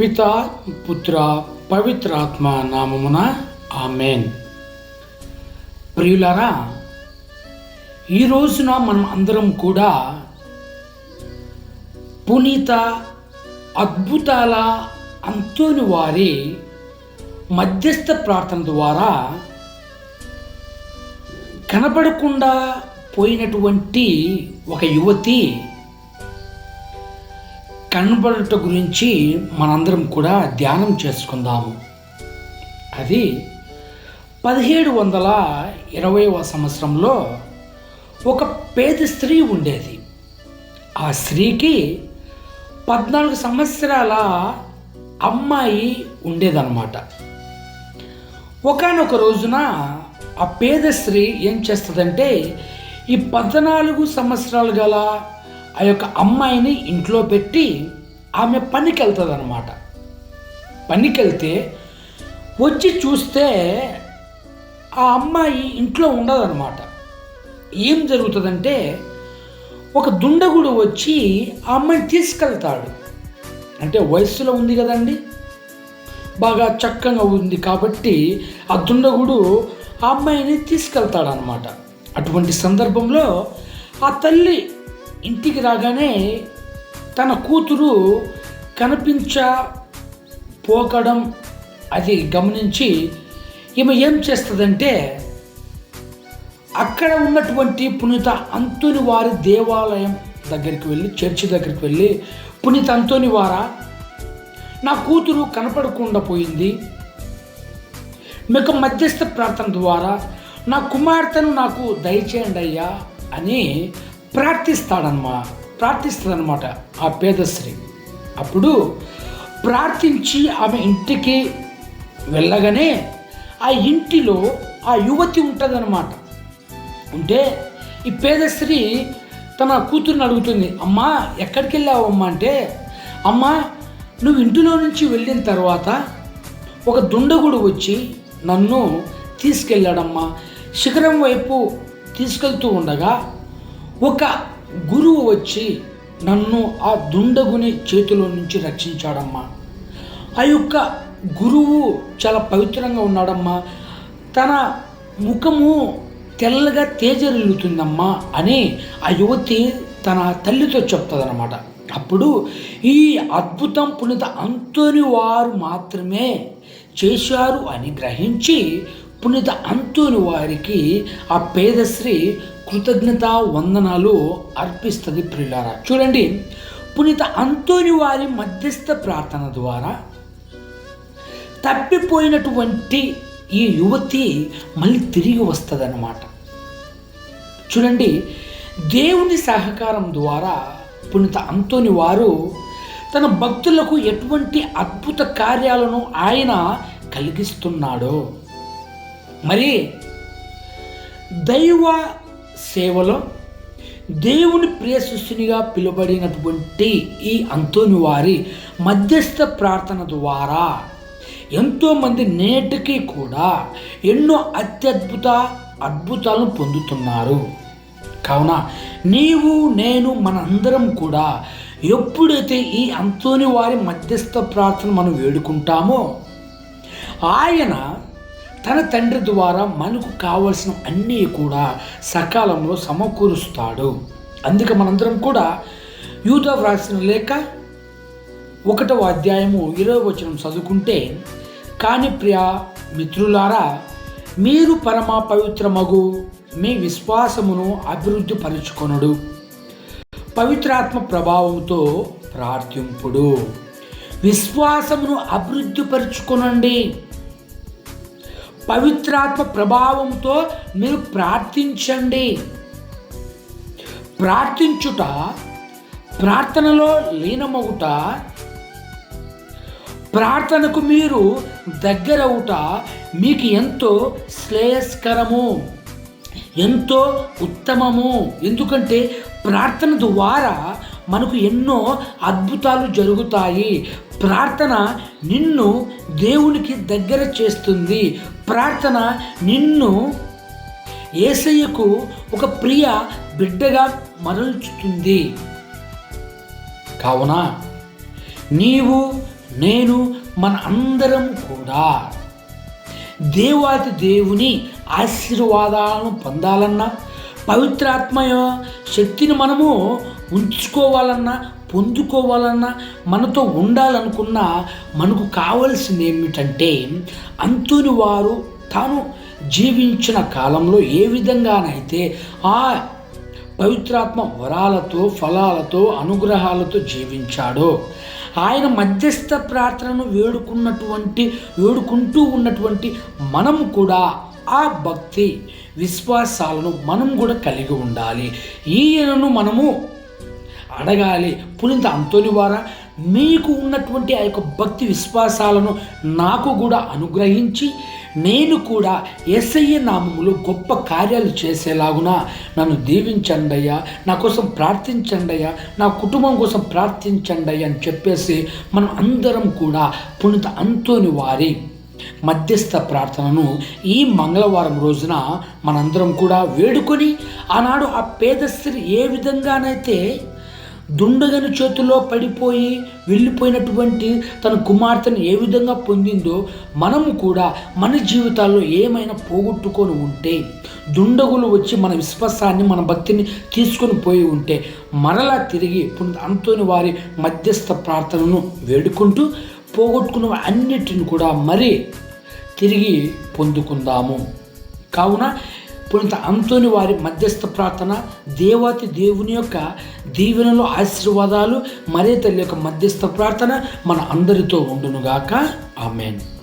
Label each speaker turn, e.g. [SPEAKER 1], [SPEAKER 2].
[SPEAKER 1] పిత పుత్ర పవిత్రాత్మ నామమున ఆమెన్. ప్రియులారా ఈ రోజున మనం అందరం కూడా పునీత అద్భుతాల అంతోని వారి మధ్యస్థ ప్రార్థన ద్వారా కనపడకుండా పోయినటువంటి ఒక యువతి కనబడుట గురించి మనందరం కూడా ధ్యానం చేసుకుందాము. అది పదిహేడు వందల ఇరవైవ సంవత్సరంలో ఒక పేద స్త్రీ ఉండేది. ఆ స్త్రీకి పద్నాలుగు సంవత్సరాల అమ్మాయి ఉండేదన్నమాట. ఒకనొక రోజున ఆ పేద స్త్రీ ఏం చేస్తుందంటే ఈ పద్నాలుగు సంవత్సరాలు గల ఆ యొక్క అమ్మాయిని ఇంట్లో పెట్టి ఆమె పనికి వెళ్తుంది అనమాట పనికి వెళ్తే వచ్చి చూస్తే ఆ అమ్మాయి ఇంట్లో ఉండదన్నమాట. ఏం జరుగుతుందంటే ఒక దుండగుడు వచ్చి ఆ అమ్మాయిని తీసుకెళ్తాడు. అంటే వయస్సులో ఉంది కదండి. బాగా చక్కగా ఉంది కాబట్టి ఆ దుండగుడు ఆ అమ్మాయిని తీసుకెళ్తాడనమాట అటువంటి సందర్భంలో ఆ తల్లి ఇంటికి రాగానే తన కూతురు కనిపించ పోకడం అది గమనించి ఈమె ఏం చేస్తుందంటే అక్కడ ఉన్నటువంటి పునీత అంతుని వారి దేవాలయం దగ్గరికి వెళ్ళి చర్చి దగ్గరికి వెళ్ళి పునీత అంతోని వారా నా కూతురు కనపడకుండా పోయింది. మీకు మధ్యస్థ ప్రార్థన ద్వారా నా కుమార్తెను నాకు దయచేయండి అయ్యా అని ప్రార్థిస్తుంది అనమాట ఆ పేదశ్రీ. అప్పుడు ప్రార్థించి ఆమె ఇంటికి వెళ్ళగానే ఆ ఇంటిలో ఆ యువతి ఉంటుందన్నమాట. ఉంటే ఈ పేదశ్రీ తన కూతురుని అడుగుతుంది అమ్మా ఎక్కడికి వెళ్ళావు అంటే అమ్మా నువ్వు ఇంటిలో నుంచి వెళ్ళిన తర్వాత ఒక దుండగుడు వచ్చి నన్ను తీసుకెళ్ళాడమ్మా. శిఖరం వైపు తీసుకెళ్తూ ఉండగా ఒక గురువు వచ్చి నన్ను ఆ దుండగుని చేతిలో నుంచి రక్షించాడమ్మా. ఆ యొక్క గురువు చాలా పవిత్రంగా ఉన్నాడమ్మా. తన ముఖము తెల్లగా తేజరిల్లుతుందమ్మా అని ఆ యువతి తన తల్లితో చెప్తుందన్నమాట. అప్పుడు ఈ అద్భుతం పునీత అంతోని వారు మాత్రమే చేశారు అని గ్రహించి పునీత అంతోని వారికి ఆ పేదశ్రీ కృతజ్ఞత వందనాలు అర్పిస్తుంది ప్రియులారా చూడండి పునీత అంతోని వారి మధ్యస్థ ప్రార్థన ద్వారా తప్పిపోయినటువంటి ఈ యువతి మళ్ళీ తిరిగి వస్తుందన్నమాట. చూడండి దేవుని సహకారం ద్వారా పునీత అంతోని వారు తన భక్తులకు ఎటువంటి అద్భుత కార్యాలను ఆయన కలిగిస్తున్నాడో. మరి దైవ సేవలో దేవుని ప్రియ సృష్టినిగా పిలువబడినటువంటి ఈ అంతోని వారి మధ్యస్థ ప్రార్థన ద్వారా ఎంతోమంది నేటికి కూడా ఎన్నో అత్యద్భుత అద్భుతాలను పొందుతున్నారు. కావున నీవు నేను మనందరం కూడా ఎప్పుడైతే ఈ అంతోని వారి మధ్యస్థ ప్రార్థన మనం వేడుకుంటామో ఆయన తన తండ్రి ద్వారా మనకు కావలసిన అన్నీ కూడా సకాలంలో సమకూరుస్తాడు. అందుకే మనందరం కూడా యూత వ్రాసిన లేఖ ఒకటవ అధ్యాయము ఇరవై వచనం చదువుకుంటే కాని ప్రియ మిత్రులారా మీరు పరమ పవిత్రమగు మీ విశ్వాసమును అభివృద్ధి పరుచుకొనుడు పవిత్రాత్మ ప్రభావంతో ప్రార్థింపుడు. విశ్వాసమును అభివృద్ధి పరుచుకొనండి పవిత్రాత్మ ప్రభావంతో మీరు ప్రార్థించండి. ప్రార్థించుట ప్రార్థనలో లీనమవుట ప్రార్థనకు మీరు దగ్గరవుట మీకు ఎంతో శ్రేయస్కరము ఎంతో ఉత్తమము. ఎందుకంటే ప్రార్థన ద్వారా మనకు ఎన్నో అద్భుతాలు జరుగుతాయి. ప్రార్థన నిన్ను దేవునికి దగ్గర చేస్తుంది. ప్రార్థన నిన్ను ఏసయ్యకు ఒక ప్రియ బిడ్డగా మరల్చుతుంది. కావున నీవు నేను మన అందరం కూడా దేవాతి దేవుని ఆశీర్వాదాలను పొందాలన్నా పవిత్రాత్మయ శక్తిని మనము ఉంచుకోవాలన్నా పొందుకోవాలన్నా మనతో ఉండాలనుకున్నా మనకు కావలసింది ఏమిటంటే అంతుని వారు తాను జీవించిన కాలంలో ఏ విధంగానైతే ఆ పవిత్రాత్మ వరాలతో ఫలాలతో అనుగ్రహాలతో జీవించాడో ఆయన మధ్యస్థ ప్రార్థనను వేడుకున్నటువంటి వేడుకుంటూ ఉన్నటువంటి మనం కూడా ఆ భక్తి విశ్వాసాలను మనం కూడా కలిగి ఉండాలి. ఈయనను మనము అడగాలి. పునీత అంతోని వారా మీకు ఉన్నటువంటి ఆ యొక్క భక్తి విశ్వాసాలను నాకు కూడా అనుగ్రహించి నేను కూడా ఎస్ఐ నామములు గొప్ప కార్యాలు చేసేలాగున నన్ను దీవించండి అయ్యా. నా కోసం ప్రార్థించండి అయ్యా. నా కుటుంబం కోసం ప్రార్థించండి అని చెప్పేసి మనం అందరం కూడా పుణిత అంతోని వారి మధ్యస్థ ప్రార్థనను ఈ మంగళవారం రోజున మనందరం కూడా వేడుకొని ఆనాడు ఆ పేద స్త్రీ ఏ విధంగానైతే దుండగని చేతిలో పడిపోయి వెళ్ళిపోయినటువంటి తన కుమార్తెను ఏ విధంగా పొందిందో మనము కూడా మన జీవితాల్లో ఏమైనా పోగొట్టుకొని ఉంటే దుండగులు వచ్చి మన విశ్వాసాన్ని మన భక్తిని తీసుకొని పోయి ఉంటే మరలా తిరిగి అంతోని వారి మధ్యస్థ ప్రార్థనను వేడుకుంటూ పోగొట్టుకున్న అన్నిటిని కూడా మరీ తిరిగి పొందుకుందాము. కావున పునీత అంతోని వారి మధ్యస్థ ప్రార్థన దేవాతి దేవుని యొక్క దీవెనలు ఆశీర్వాదాలు మరే తల్లి యొక్క మధ్యస్థ ప్రార్థన మన అందరితో ఉండునుగాక. ఆమెన్.